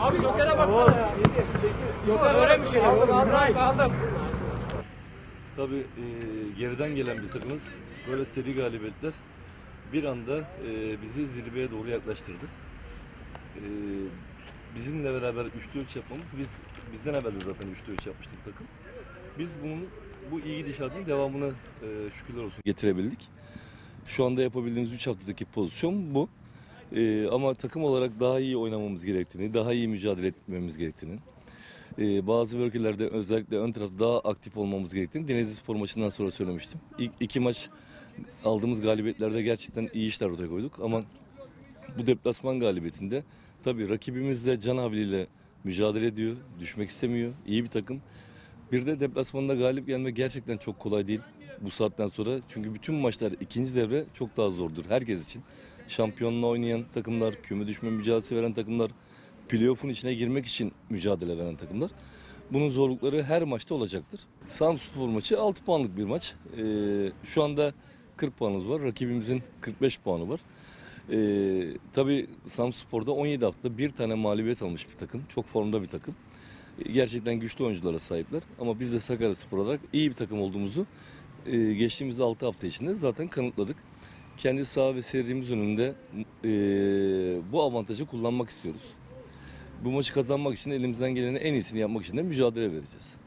Abi yokere baksana ya. Yok öyle bir şey. Tabii e, geriden gelen bir takımız. Böyle seri galibiyetler bir anda e, bizi zirveye doğru yaklaştırdı. E, bizimle beraber 3'te 3 yapmamız, biz bizden evvel de zaten 3'te 3 yapmıştı bu takım. Biz bunun bu iyi gidişatın devamını e, şükürler olsun getirebildik. Şu anda yapabildiğimiz 3 haftadaki pozisyon bu. E, ama takım olarak daha iyi oynamamız gerektiğini, daha iyi mücadele etmemiz gerektiğini, ee, bazı bölgelerde özellikle ön tarafta daha aktif olmamız gerektiğini Denizli Spor maçından sonra söylemiştim. İlk iki maç aldığımız galibiyetlerde gerçekten iyi işler ortaya koyduk ama bu deplasman galibiyetinde tabii rakibimiz de can havliyle mücadele ediyor, düşmek istemiyor, iyi bir takım. Bir de deplasmanda galip gelmek gerçekten çok kolay değil bu saatten sonra. Çünkü bütün maçlar ikinci devre çok daha zordur herkes için. Şampiyonla oynayan takımlar, küme düşme mücadelesi veren takımlar, playoff'un içine girmek için mücadele veren takımlar. Bunun zorlukları her maçta olacaktır. Samsunspor maçı 6 puanlık bir maç. Ee, şu anda 40 puanımız var. Rakibimizin 45 puanı var. Ee, tabii Samsunspor'da 17 haftada bir tane mağlubiyet almış bir takım. Çok formda bir takım. Ee, gerçekten güçlü oyunculara sahipler. Ama biz de Sakaryaspor olarak iyi bir takım olduğumuzu e, geçtiğimiz 6 hafta içinde zaten kanıtladık. Kendi saha ve seyircimiz önünde e, bu avantajı kullanmak istiyoruz. Bu maçı kazanmak için elimizden gelenin en iyisini yapmak için de mücadele vereceğiz.